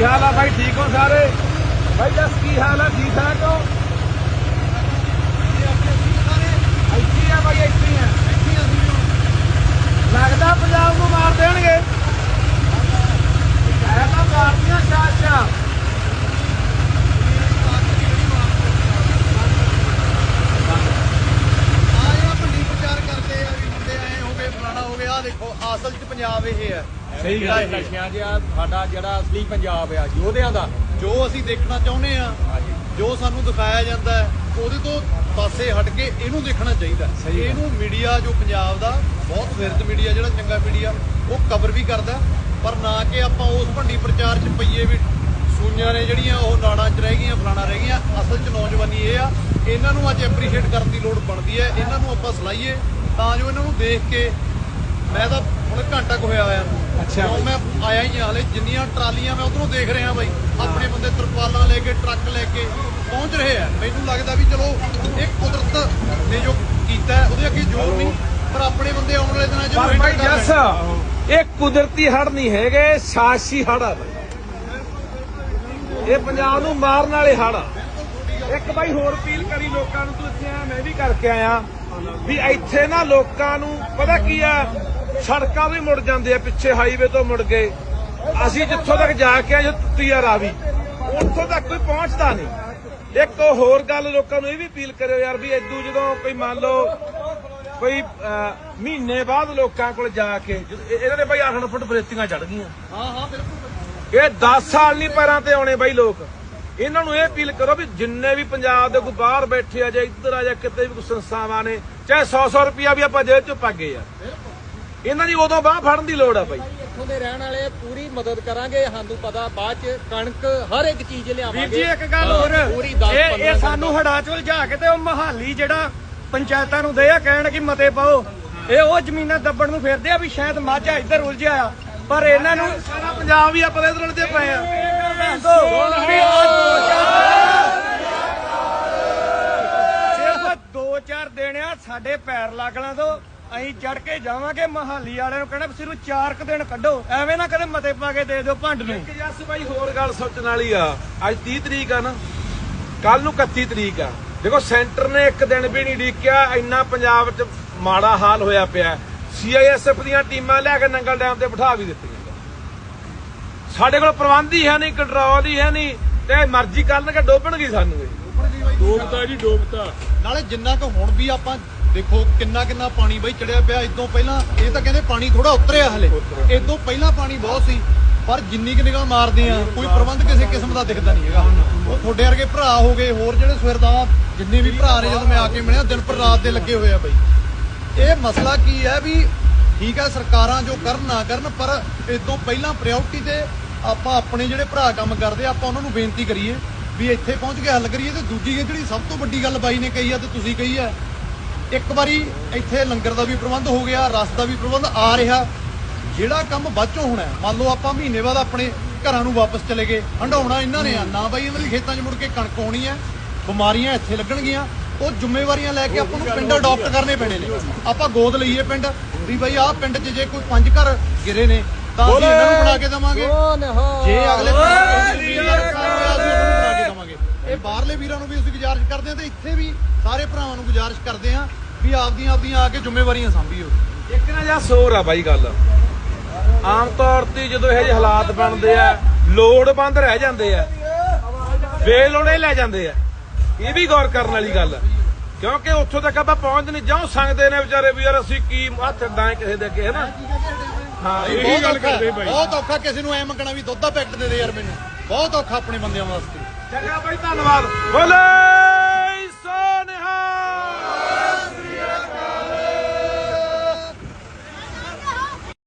ਕੀ ਹਾਲ ਆ ਭਾਈ ਠੀਕ ਹੋ ਸਾਰੇ? ਭਾਈ ਜਸ ਕੀ ਹਾਲ ਆ? ਠੀਕ ਠਾਕ ਹੋ ਇੱਥੇ ਹੀ ਆ ਬਾਈ ਇੱਥੇ ਹੀ ਆ ਲੱਗਦਾ ਪੰਜਾਬ ਨੂੰ ਮਾਰ ਦੇਣਗੇ ਇਹ ਤਾਂ ਮਾਰਦੀਆਂ ਸ਼ਾਸ਼ਾ ਆ ਜਿਹੜਾ ਭੰਡੀ ਪ੍ਰਚਾਰ ਕਰਦੇ ਆ ਵੀ ਮੁੰਡੇ ਆਏ ਹੋ ਗਏ ਫਲਾਣਾ ਹੋ ਗਿਆ ਆ ਦੇਖੋ ਅਸਲ 'ਚ ਪੰਜਾਬ ਇਹ ਹੈ। ਸਹੀ ਗੱਲ ਹੈ। ਨਸ਼ਿਆਂ ਜਿਹਾ ਸਾਡਾ ਜਿਹੜਾ ਅਸਲੀ ਪੰਜਾਬ ਆ ਯੋਧਿਆਂ ਦਾ ਜੋ ਅਸੀਂ ਦੇਖਣਾ ਚਾਹੁੰਦੇ ਆ ਜੋ ਸਾਨੂੰ ਦਿਖਾਇਆ ਜਾਂਦਾ ਹੈ ਉਹਦੇ ਤੋਂ ਪਾਸੇ ਹਟ ਕੇ ਇਹਨੂੰ ਦੇਖਣਾ ਚਾਹੀਦਾ। ਇਹਨੂੰ ਮੀਡੀਆ ਜੋ ਪੰਜਾਬ ਦਾ ਬਹੁਤ ਫਿਰਦ ਮੀਡੀਆ ਜਿਹੜਾ ਚੰਗਾ ਮੀਡੀਆ ਉਹ ਕਵਰ ਵੀ ਕਰਦਾ ਪਰ ਨਾ ਕਿ ਆਪਾਂ ਉਸ ਭੰਡੀ ਪ੍ਰਚਾਰ 'ਚ ਪਈਏ ਵੀ ਸੂਈਆਂ ਨੇ ਜਿਹੜੀਆਂ ਉਹ ਨਾੜਾਂ 'ਚ ਰਹਿ ਗਈਆਂ ਫਲਾਣਾ ਰਹਿ ਗਈਆਂ। ਅਸਲ 'ਚ ਨੌਜਵਾਨੀ ਇਹ ਆ ਇਹਨਾਂ ਨੂੰ ਅੱਜ ਐਪਰੀਸ਼ੀਏਟ ਕਰਨ ਦੀ ਲੋੜ ਬਣਦੀ ਹੈ ਇਹਨਾਂ ਨੂੰ ਆਪਾਂ ਸਲਾਈਏ ਤਾਂ ਜੋ ਇਹਨਾਂ ਨੂੰ ਦੇਖ ਕੇ ਮੈਂ ਤਾਂ ਹੁਣ ਘੰਟਾ ਕੁ ਹੋਇਆ ਹੋਇਆ। ਅੱਛਾ ਕਿਉਂ ਮੈਂ ਆਇਆ ਹੀ ਹਲੇ। ਜਿੰਨੀਆਂ ਟਰਾਲੀਆਂ ਮੈਂ ਉਧਰੋਂ ਦੇਖ ਰਿਹਾ ਬਾਈ। ਆਪਣੇ ਬੰਦੇ ਤਰਪਾਲਾਂ ਲੈ ਕੇ ਟਰੱਕ ਲੈ ਕੇ ਪਹੁੰਚ ਰਹੇ ਆ। ਮੈਨੂੰ ਲੱਗਦਾ ਵੀ ਚਲੋ ਇਹ ਕੁਦਰਤ ਨੇ ਜੋ ਕੀਤਾ ਉਹਦੇ ਅੱਗੇ ਜ਼ੋਰ ਨਹੀਂ। ਪਰ ਆਪਣੇ ਬੰਦੇ ਆਉਣ ਵਾਲੇ ਦਿਨਾਂ 'ਚ ਪਰ handle ਜੱਸ ਇਹ ਕੁਦਰਤੀ ਹੜ ਨਹੀਂ ਹੈਗੇ ਸਾਜ਼ਿਸ਼ੀ ਹੜ ਆ ਇਹ ਪੰਜਾਬ ਨੂੰ ਮਾਰਨ ਵਾਲੇ ਹੜ ਆ। ਇੱਕ ਬਾਈ ਹੋਰ ਅਪੀਲ ਕਰੀ ਲੋਕਾਂ ਨੂੰ ਤੂੰ ਇੱਥੇ ਆ ਮੈਂ ਵੀ ਕਰਕੇ ਆਇਆ। ਵੀ ਇੱਥੇ ਨਾ ਲੋਕਾਂ ਨੂੰ ਪਤਾ ਕੀ ਆ? ਸੜਕਾਂ ਵੀ ਮੁੜ ਜਾਂਦੇ ਆ ਪਿੱਛੇ ਹਾਈਵੇ ਤੋਂ ਮੁੜ ਗਏ। ਅਸੀਂ ਜਿੱਥੋਂ ਤੱਕ ਜਾ ਕੇ ਆਏ, ਜੋ ਤੁੱਤੀ ਆ ਰਾਵੀ ਉੱਥੋਂ ਤੱਕ ਕੋਈ ਪਹੁੰਚਦਾ ਨਹੀਂ। ਇੱਕ ਹੋਰ ਗੱਲ ਲੋਕਾਂ ਨੂੰ ਇਹ ਵੀ ਅਪੀਲ ਕਰਿਓ ਯਾਰ ਵੀ ਇਦੋਂ ਜਦੋਂ ਕੋਈ ਮੰਨ ਲਓ, ਕੋਈ ਮਹੀਨੇ ਬਾਅਦ ਲੋਕਾਂ ਕੋਲ ਜਾ ਕੇ ਇਹਨਾਂ ਨੇ ਬਾਈ 8 ਫੁੱਟ ਬਰੇਤੀਆਂ ਚੜ ਗਈਆਂ। ਹਾਂ ਹਾਂ ਬਿਲਕੁਲ ਇਹ 10 ਸਾਲ ਨਹੀਂ ਪੈਰਾਂ ਤੇ ਆਉਣੇ ਬਈ ਲੋਕ। ਇਹਨਾਂ ਨੂੰ ਇਹ ਅਪੀਲ ਕਰੋ ਵੀ ਜਿੰਨੇ ਵੀ ਪੰਜਾਬ ਦੇ ਕੋਈ ਬਾਹਰ ਬੈਠੇ ਆ ਜਾਂ ਇੱਧਰ ਆ ਜਾਂ ਕਿਤੇ ਵੀ ਕੋਈ ਸੰਸਥਾਵਾਂ ਨੇ, ਚਾਹੇ 100-100 ਰੁਪਿਆ ਵੀ ਆਪਾਂ ਜੇਬ ਚੋਂ ਪਾਗੇ ਆ। ਇਹਨਾਂ ਦੀ ਉਦੋਂ ਬਾਹ ਫੜਨ ਦੀ ਲੋੜ ਆ ਬਾਈ। ਇੱਥੋਂ ਦੇ ਰਹਿਣ ਵਾਲੇ ਪੂਰੀ ਮਦਦ ਕਰਾਂਗੇ ਸਾਨੂੰ ਪਤਾ ਬਾਅਦ ਚ ਕਣਕ ਹਰ ਇੱਕ ਚੀਜ਼ ਲਿਆਵਾਂਗੇ। ਵੀਰ ਜੀ ਇੱਕ ਗੱਲ ਹੋਰ। ਪੂਰੀ 10 ਇਹ ਇਹ ਸਾਨੂੰ ਹੜਾ ਚ ਉਲਝਾ ਕੇ ਤੇ ਉਹ ਮਹਾਲੀ ਜਿਹੜਾ ਪੰਚਾਇਤਾਂ ਨੂੰ ਦੇ ਆ ਕਹਿਣ ਕਿ ਮਤੇ ਪਾਓ। ਇਹ ਉਹ ਜ਼ਮੀਨਾਂ ਦੱਬਣ ਨੂੰ ਫਿਰਦੇ ਆ ਵੀ ਸ਼ਾਇਦ ਮਾਝਾ ਇੱਧਰ ਉਲਝਿਆ ਆ। ਪਰ ਇਹਨਾਂ ਨੂੰ ਸਾਰਾ ਪੰਜਾਬ ਹੀ ਆਪਾਂ ਇਧਰ ਉਲਝੇ ਪਏ ਆ। ਸਿਰਫ 2-4 ਦਿਨ ਆ ਸਾਡੇ ਪੈਰ ਲੱਗਣਾ ਤੋਂ। ਅਸੀਂ ਚੜ ਕੇ ਜਾਵਾਂਗੇ ਮਹਾਲੀ ਵਾਲਿਆਂ ਨੂੰ ਕਹਿਣਾ ਵੀ ਸਿਰਫ 4 ਕੁ ਦਿਨ ਕੱਢੋ। ਐਵੇਂ ਨਾ ਕਦੇ ਮਤੇ ਪਾ ਕੇ ਦੇ ਦਿਓ ਭੰਡ ਨੂੰ। ਇੱਕ ਜੱਸ ਬਾਈ ਹੋਰ ਗੱਲ ਸੋਚਣ ਵਾਲੀ ਆ। ਅੱਜ 30 ਤਰੀਕ ਆ ਨਾ। ਕੱਲ ਨੂੰ 31 ਤਰੀਕ ਆ। ਦੇਖੋ ਸੈਂਟਰ ਨੇ ਇੱਕ ਦਿਨ ਵੀ ਨਹੀਂ ਡੀਕਿਆ ਇੰਨਾ ਪੰਜਾਬ 'ਚ ਮਾੜਾ ਹਾਲ ਹੋਇਆ ਪਿਆ। ਸੀਆਈਐਸਐਫ ਦੀਆਂ ਟੀਮਾਂ ਲੈ ਕੇ ਨੰਗਲ ਡੈਮ ਤੇ ਬਿਠਾ ਵੀ ਦਿੱਤੀਆਂ। ਸਾਡੇ ਕੋਲ ਪ੍ਰਬੰਧ ਹੀ ਹੈ ਨਹੀਂ ਕੰਟਰੋਲ ਹੀ ਹੈ ਨਹੀਂ। ਤੇ ਮਰਜ਼ੀ ਕਰਨਗੇ ਡੋਬਣਗੇ ਸਾਨੂੰ ਇਹ। ਡੋਬਤਾ ਜੀ ਡੋਬਤਾ। ਨਾਲੇ ਜਿੰਨਾ ਕੁ ਹੁਣ ਵੀ ਆਪਾਂ ਦੇਖੋ ਕਿੰਨਾ ਕਿੰਨਾ ਪਾਣੀ ਬਈ ਚੜਿਆ ਪਿਆ ਇਦੋਂ ਪਹਿਲਾਂ ਇਹ ਤਾਂ ਕਹਿੰਦੇ ਪਾਣੀ ਥੋੜਾ ਉਤਰਿਆ ਹਲੇ। ਇਦੋਂ ਪਹਿਲਾਂ ਪਾਣੀ ਬਹੁਤ ਸੀ ਪਰ ਜਿੰਨੀ ਕਿ ਨਿਗਾਹ ਮਾਰਦੇ ਆ ਕੋਈ ਪ੍ਰਬੰਧ ਕਿਸੇ ਕਿਸਮ ਦਾ ਦਿਖਦਾ ਨਹੀਂ ਹੈਗਾ। ਉਹ ਤੁਹਾਡੇ ਵਰਗੇ ਭਰਾ ਹੋ ਗਏ ਹੋਰ ਜਿਹੜੇ ਸਵੇਰਦਾ ਜਿੰਨੇ ਵੀ ਭਰਾ ਨੇ ਜਦੋਂ ਮੈਂ ਆ ਕੇ ਮਿਲਿਆ ਦਿਨ ਪਰ ਰਾਤ ਦੇ ਲੱਗੇ ਹੋਏ ਆ ਬਈ। ਇਹ ਮਸਲਾ ਕੀ ਹੈ ਵੀ ਠੀਕ ਹੈ ਸਰਕਾਰਾਂ ਜੋ ਕਰਨ ਨਾ ਕਰਨ ਪਰ ਇਦੋਂ ਪਹਿਲਾਂ ਪ੍ਰਾਇੋਰਟੀ ਤੇ ਆਪਾਂ ਆਪਣੇ ਜਿਹੜੇ ਭਰਾ ਕੰਮ ਕਰਦੇ ਆ, ਆਪਾਂ ਉਹਨਾਂ ਨੂੰ ਬੇਨਤੀ ਕਰੀਏ ਵੀ ਇੱਥੇ ਪਹੁੰਚ ਕੇ ਹੱਲ ਕਰੀਏ ਤੇ ਦੂਜੀ ਜਿਹੜੀ ਸਭ ਤੋਂ ਵੱਡੀ ਗੱਲ ਬਾਈ ਨੇ ਕਹੀ ਆ ਤੇ ਤੁਸੀਂ ਕਹੀ ਆ ਇੱਕ ਵਾਰੀ ਇੱਥੇ ਲੰਗਰ ਦਾ ਵੀ ਪ੍ਰਬੰਧ ਹੋ ਗਿਆ ਰਸ ਦਾ ਵੀ ਪ੍ਰਬੰਧ ਆ ਰਿਹਾ। ਜਿਹੜਾ ਕੰਮ ਬਾਅਦੋਂ ਹੋਣਾ ਮੰਨ ਲਓ ਆਪਾਂ ਮਹੀਨੇ ਬਾਅਦ ਆਪਣੇ ਘਰਾਂ ਨੂੰ ਵਾਪਸ ਚਲੇ ਗਏ ਹੰਡਾਉਣਾ ਇਹਨਾਂ ਨੇ ਆ ਨਾ ਬਾਈ ਇਹਨਾਂ ਦੇ ਖੇਤਾਂ 'ਚ ਮੁੜ ਕੇ ਕਣਕ ਆਉਣੀ ਹੈ ਬਿਮਾਰੀਆਂ ਇੱਥੇ ਲੱਗਣਗੀਆਂ ਉਹ ਜ਼ਿੰਮੇਵਾਰੀਆਂ ਲੈ ਕੇ ਆਪਾਂ ਨੂੰ ਪਿੰਡ ਅਡਾਪਟ ਕਰਨੇ ਪੈਣੇ ਨੇ। ਆਪਾਂ ਗੋਦ ਲਈਏ ਪਿੰਡ ਵੀ ਬਾਈ ਆਹ ਪਿੰਡ 'ਚ ਜੇ ਕੋਈ ਪੰਜ ਘਰ ਗਿਰੇ ਨੇ ਤਾਂ ਅਸੀਂ ਇਹਨਾਂ ਨੂੰ ਬਣਾ ਕੇ ਦੇਵਾਂਗੇ। ਜੇ ਅਗਲੇ ਬਾਹਰਲੇ ਵੀਰਾਂ ਨੂੰ ਵੀ ਅਸੀਂ ਗੁਜ਼ਾਰਿਸ਼ ਕਰਦੇ ਹਾਂ ਤੇ ਇੱਥੇ ਵੀ ਸਾਰੇ ਭਰਾਵਾਂ ਨੂੰ ਗੁਜ਼ਾਰਿਸ਼ ਕਰਦੇ ਹਾਂ ਵੀ ਆਪਦੀਆਂ ਆਪਦੀਆਂ ਆ ਕੇ ਜ਼ਿੰਮੇਵਾਰੀਆਂ ਸਾਂਭੀਓ ਇੱਕ ਨਾ ਜਾਂ ਸੋਰ ਆ ਬਾਈ ਗੱਲ। ਆਮ ਤੌਰ ਤੇ ਜਦੋਂ ਇਹੋ ਜਿਹੇ ਹਾਲਾਤ ਬਣਦੇ ਆ ਲੋੜਵੰਦ ਰਹਿ ਜਾਂਦੇ ਆ। ਬੇਲੋੜੇ ਲੈ ਜਾਂਦੇ ਆ। ਇਹ ਵੀ ਗੌਰ ਕਰਨ ਵਾਲੀ ਗੱਲ ਆ। ਕਿਉਂਕਿ ਉੱਥੋਂ ਤੱਕ ਆਪਾਂ ਪਹੁੰਚ ਨਹੀਂ ਜਾਉ ਸੰਗਦੇ ਨੇ ਵਿਚਾਰੇ ਵੀ ਯਾਰ ਅਸੀਂ ਕੀ ਹੱਥ ਦਾਂ ਕਿਸੇ ਦੇ ਅੱਗੇ ਹੈ ਨਾ? ਹਾਂ ਇਹੀ ਗੱਲ ਕਰਦੇ ਬਾਈ। ਬਹੁਤ ਔਖਾ ਕਿਸੇ ਨੂੰ ਐ ਮੰਗਣਾ ਵੀ ਦੁੱਧ ਦਾ ਪੈਕਟ ਦੇ ਦੇ ਯਾਰ ਮੈਨੂੰ। ਬਹੁਤ ਔਖਾ ਆਪਣੇ ਬੰਦਿਆਂ ਵਾਸਤੇ। ਚੰਗਾ ਬਾਈ ਧੰਨਵਾਦ। ਬੋਲੇ।